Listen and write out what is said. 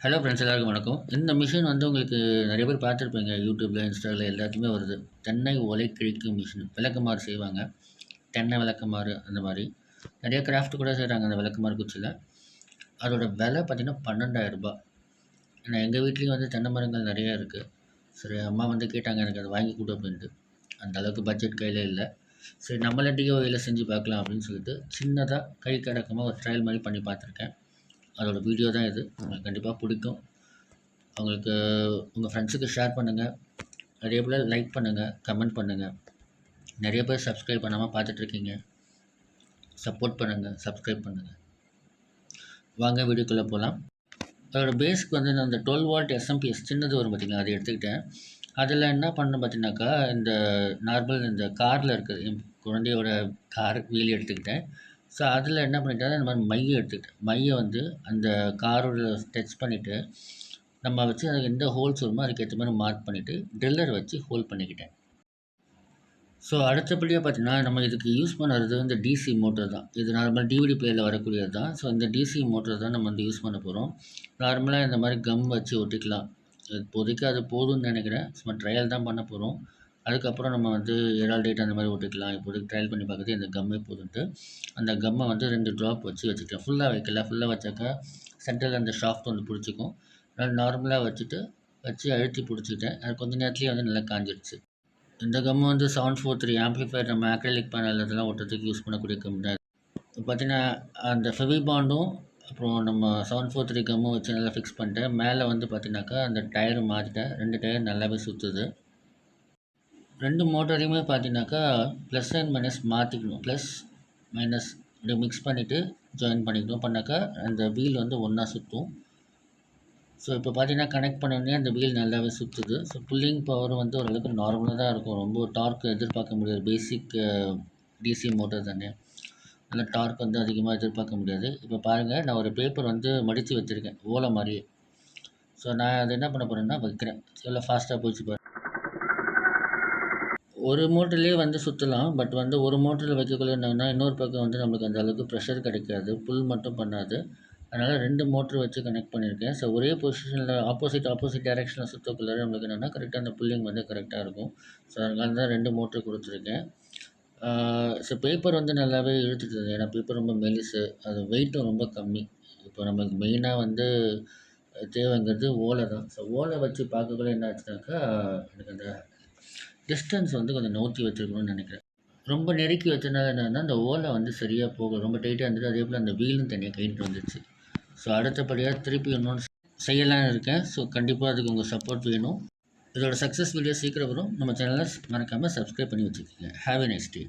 Hello friends எல்லாருக்கும் வணக்கம். இந்த மிஷின் வந்து உங்களுக்கு நிறைய பேர் பார்த்துருப்பீங்க. யூடியூப்பில் இன்ஸ்டாவில் எல்லாத்துக்குமே வருது. தென்னை ஒலை கிழிக்கும் மிஷின் விளக்குமாறு செய்வாங்க. தென்னை விளக்குமாறு அந்த மாதிரி. நிறைய கிராஃப்ட் கூட செய்கிறாங்க அந்த விளக்கமாறு குச்சியில். அதோட விலை பார்த்திங்கன்னா பன்னெண்டாயிரரூபா ஏன்னா எங்கள் வீட்லேயும் வந்து தென்னை மரங்கள் நிறையா இருக்குது சரி அம்மா வந்து கேட்டாங்க எனக்கு அதை வாங்கி கொடு அப்படின்ட்டு. அந்த அளவுக்கு பட்ஜெட் கையில் இல்லை. சரி நம்மளே டிஓயில் செஞ்சு பார்க்கலாம் அப்படின்னு சொல்லிட்டு சின்னதாக கை கடக்கமாக ஒரு ட்ரையல் மாதிரி பண்ணி பார்த்துருக்கேன். அதோடய வீடியோ தான் இது. உங்களுக்கு கண்டிப்பாக பிடிக்கும். உங்களுக்கு உங்கள் ஃப்ரெண்ட்ஸுக்கு ஷேர் பண்ணுங்கள் நிறைய பேர் லைக் பண்ணுங்கள் கமெண்ட் பண்ணுங்கள் நிறைய பேர் சப்ஸ்கிரைப் பண்ணாமல் பார்த்துட்ருக்கீங்க சப்போர்ட் பண்ணுங்கள் சப்ஸ்கிரைப் பண்ணுங்கள் வாங்க வீடியோக்குள்ளே போகலாம் அதோட பேஸ்க்கு வந்து நான் அந்த டுவெல் வால்ட் எஸ்எம்பிஎஸ் சின்னது வரும் பார்த்தீங்கன்னா அதை எடுத்துக்கிட்டேன். அதில் என்ன பண்ணணும் பார்த்தீங்கன்னாக்கா இந்த நார்மல் இந்த காரில் இருக்குது என் குழந்தையோட கார் வீல் எடுத்துக்கிட்டேன். ஸோ அதில் என்ன பண்ணிட்டாரு இந்த மாதிரி மையை எடுத்துக்கிட்டேன் மையை வந்து அந்த காரோட டச் பண்ணிவிட்டு நம்ம வச்சு அதுக்கு எந்த ஹோல்ஸ் வருமோ அதுக்கேற்ற மாதிரி மார்க் பண்ணிவிட்டு ட்ரில்லர் வச்சு ஹோல்ட் பண்ணிக்கிட்டேன். ஸோ அடுத்தபடியாக பார்த்தீங்கன்னா நம்ம இதுக்கு யூஸ் பண்ணுறது இந்த டிசி மோட்டர் தான். இது நார்மல் டிவிடி பிளேயில் வரக்கூடியது தான். ஸோ இந்த டிசி மோட்டர் தான் நம்ம வந்து யூஸ் பண்ண போகிறோம் நார்மலாக இந்த மாதிரி கம் வச்சு ஒட்டிக்கலாம். இப்போதைக்கு அது போதும்னு நினைக்கிறேன். சும்மா ட்ரையல் தான் பண்ண போகிறோம் அதுக்கப்புறம் நம்ம வந்து டேட் அந்த மாதிரி ஒட்டிக்கலாம் இப்போதைக்கு ட்ரையல் பண்ணி பார்க்குறது இந்த கம்மே போதுன்ட்டு அந்த கம்மை வந்து ரெண்டு ட்ராப் வச்சு வச்சுக்கலாம். ஃபுல்லாக வைக்கல. ஃபுல்லாக வச்சாக்கா சென்டரில் அந்த ஷாஃப்ட் வந்து பிடிச்சிக்கும். அதனால் நார்மலாக வச்சுட்டு வச்சு அழுத்தி பிடிச்சிக்கிட்டேன். அது கொஞ்ச நேரத்துலேயே வந்து நல்லா காஞ்சிடுச்சு இந்த கம்மு வந்து செவன் ஃபோர் த்ரீ ஆம்ப்ளிஃபையர் நம்ம அக்ரலிக் பேனல் இதெல்லாம் ஒட்டுறதுக்கு யூஸ் பண்ணக்கூடிய கம் தான். பார்த்தீங்கன்னா அந்த ஃபெவி பாண்டும் அப்புறம் நம்ம செவன் ஃபோர் த்ரீ கம்மும் வச்சு நல்லா ஃபிக்ஸ் பண்ணிட்டேன். மேலே வந்து பார்த்தீங்கன்னாக்கா அந்த டயர் மாற்றிட்டேன் ரெண்டு டயர் நல்லாவே சுற்றுது ரெண்டு மோட்டரையுமே பார்த்தீங்கன்னாக்கா ப்ளஸ் அண்ட் மைனஸ் மாற்றிக்கணும் ப்ளஸ் மைனஸ் இப்படி மிக்ஸ் பண்ணிவிட்டு ஜாயின் பண்ணிக்கணும். பண்ணாக்கா அந்த வீல் வந்து ஒன்றா சுற்றும் ஸோ இப்போ பார்த்தீங்கன்னா கனெக்ட் பண்ணோடனே அந்த வீல் நல்லாவே சுற்றுது ஸோ புல்லிங் பவர் வந்து ஓரளவுக்கு நார்மலாக தான் இருக்கும். ரொம்ப டார்க் எதிர்பார்க்க முடியாது. பேசிக் டிசி மோட்டர் தானே. அந்த டார்க் வந்து அதிகமாக எதிர்பார்க்க முடியாது. இப்போ பாருங்கள் நான் ஒரு பேப்பர் வந்து மடித்து வச்சுருக்கேன். ஓலை மாதிரியே. ஸோ நான் அதை என்ன பண்ண போகிறேன்னா வைக்கிறேன். எவ்வளோ ஃபாஸ்ட்டாக போயிடுச்சு பாரு. ஒரு மோட்டர்லேயே வந்து சுற்றலாம் பட் வந்து ஒரு மோட்டரில் வைக்கக்குள்ள என்னன்னா இன்னொரு பக்கம் வந்து நம்மளுக்கு அந்த அளவுக்கு ப்ரெஷர் கிடைக்காது. புல் மட்டும் பண்ணாது. அதனால் ரெண்டு மோட்ரு வச்சு கனெக்ட் பண்ணியிருக்கேன். ஸோ ஒரே பொசிஷனில் ஆப்போசிட் ஆப்போசிட் டேரெக்ஷனில் சுற்றக்குள்ளே நம்மளுக்கு என்னென்னா கரெக்டாக அந்த புல்லிங் வந்து கரெக்டாக இருக்கும். ஸோ அதனால தான் ரெண்டு மோட்ரு கொடுத்துருக்கேன். ஸோ பேப்பர் வந்து நல்லாவே இழுத்துட்டு ஏன்னா பேப்பர் ரொம்ப மெலிசு. அது வெயிட்டும் ரொம்ப கம்மி. இப்போ நமக்கு மெயினாக வந்து தேவைங்கிறது ஓலை தான். ஸோ ஓலை வச்சு பார்க்கக்குள்ள என்ன ஆச்சுனாக்கா எனக்கு அந்த டிஸ்டன்ஸ் வந்து கொஞ்சம் நோத்தி வச்சுருக்கணும்னு நினைக்கிறேன். ரொம்ப நெருக்கி வச்சனால என்னன்னா அந்த ஓலை வந்து சரியாக போகும் ரொம்ப டைட்டாக இருந்துட்டு அதே போல் அந்த வீலும் தனியாக கைட்டு வந்துடுச்சு ஸோ அடுத்தபடியாக திருப்பி இன்னொன்று செய்யலான்னு இருக்கேன். ஸோ கண்டிப்பாக அதுக்கு உங்கள் சப்போர்ட் வேணும். இதோட சக்ஸஸ் வீடியோ சீக்கிரம் வரும். நம்ம சேனலை மறக்காமல் சப்ஸ்கிரைப் பண்ணி வச்சுக்கோங்க. Have a next day